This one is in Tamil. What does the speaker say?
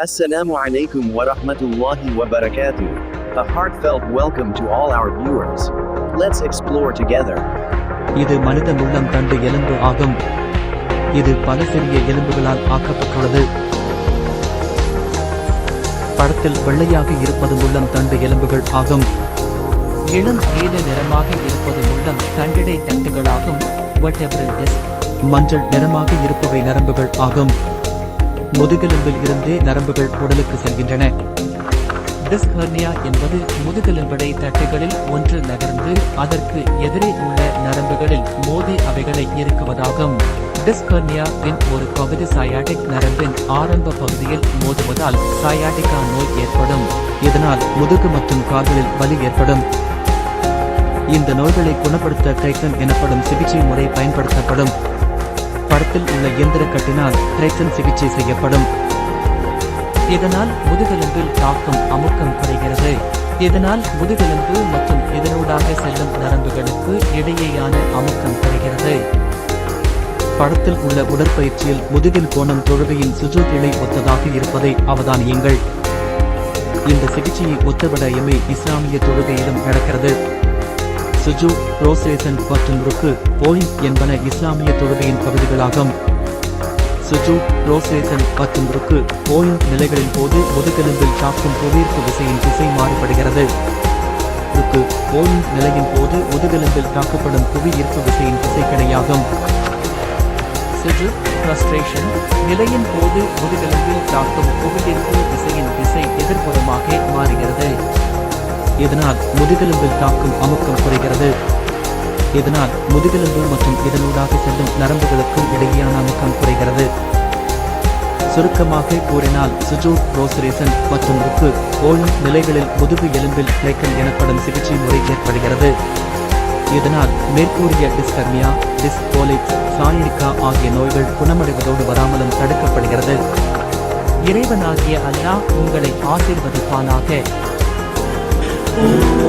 Assalamu alaikum wa rahmatullahi wa barakatuh. A heartfelt welcome to all our viewers. Let's explore together. இது மனித உள்ளம் தண்டு எலும்பு ஆகும் இது பல சிறிய எலும்புகளால் ஆக்கப்பட்டுள்ளது படத்தில் வெள்ளையாக இருப்பது உள்ளம் தண்டு எலும்புகள் ஆகும் இளம் நீல நிறமாக இருப்பது உள்ளம் தண்டிடை தண்டுகளாகும் மஞ்சள் நிறமாக இருப்பவை நரம்புகள் ஆகும் முதுகெலும்பில் இருந்தே நரம்புகள் உடலுக்கு செல்கின்றன. டிஸ்க் ஹர்னியா என்பது முதுகெலும்படை தட்டுகளில் ஒன்று நகர்ந்து அதற்கு எதிரே உள்ள நரம்புகளில் மோதி அவைகளை இறுக்குவதாகும். டிஸ்க் ஹர்னியாவின் ஒரு பகுதி சயாட்டிக் நரம்பின் ஆரம்ப பகுதியில் மோதுவதால் சயாட்டிகா நோய் ஏற்படும். இதனால் முதுகு மற்றும் கால்களில் வலி ஏற்படும். இந்த நோய்களை குணப்படுத்த கைக்கன் எனப்படும் சிகிச்சை முறை பயன்படுத்தப்படும். படத்தில் உள்ள இயந்திர கட்டினால் ட்ரைக்கன் சிகிச்சை செய்யப்படும். இதனால் முதுகெலும்பில் தாக்கம் அமுக்கம் குறைகிறது. இதனால் முதுகெலும்பு மற்றும் இதனூடாக செல்லும் நரம்புகளுக்கு இடையேயான அமுக்கம் குறைகிறது. படத்தில் உள்ள உடற்பயிற்சியில் முதுகில் கோணம் தொழுகையின் சுஜூத் ஒத்ததாக இருப்பதை அவதானியுங்கள். இந்த சிகிச்சையை ஒத்தவிட இஸ்லாமிய தொழுகையிலும் நடக்கிறது. சுஜு ரோசேசன் மற்றும் ருக்கு போயிங் என்பன இஸ்லாமிய தொழுகையின் பகுதிகளாகும். சுஜு ரோசேசன் மற்றும் ருக்கு போயிங் நிலைகளின் போது முதுகெலும்பில் தாக்கும் புவியீர்ப்பு விசையின் திசை மாறுபடுகிறது. ருக்கு போயிங் நிலையின் போது முதுகெலும்பில் தாக்கப்படும் புவியீர்ப்பு விசையின் திசை கிடையாகும் சுஜு ஃப்ரஸ்ட்ரேஷன் நிலையின் போது முதுகெலும்பில் தாக்கும் புவியீர்ப்பு விசையின் திசை எதிர்ப்புறமாக மாறுகிறது. இதனால் முதுகெலும்பில் தாக்கும் அமுக்கம் குறைகிறது. இதனால் முதுகெலும்பு மற்றும் இதனூடாக செல்லும் நரம்புகளுக்கும் இடையேயான அமுக்கம் குறைகிறது. சுருக்கமாக கூறினால் சுஜூட் ரோசரேசன் மற்றும் உப்பு ஓயும் நிலைகளில் முதுகு எலும்பில் கிளைக்கல் எனப்படும் சிகிச்சை முறை ஏற்படுகிறது. இதனால் மேற்கூறிய டிஸ்கர்மியா டிஸ்போலிக்ஸ் சாயரிக்கா ஆகிய நோய்கள் குணமடைவதோடு வராமலும் தடுக்கப்படுகிறது. இறைவனாகிய அல்லாஹ் உங்களை ஆசீர்வதிப்பானாக. Ooh.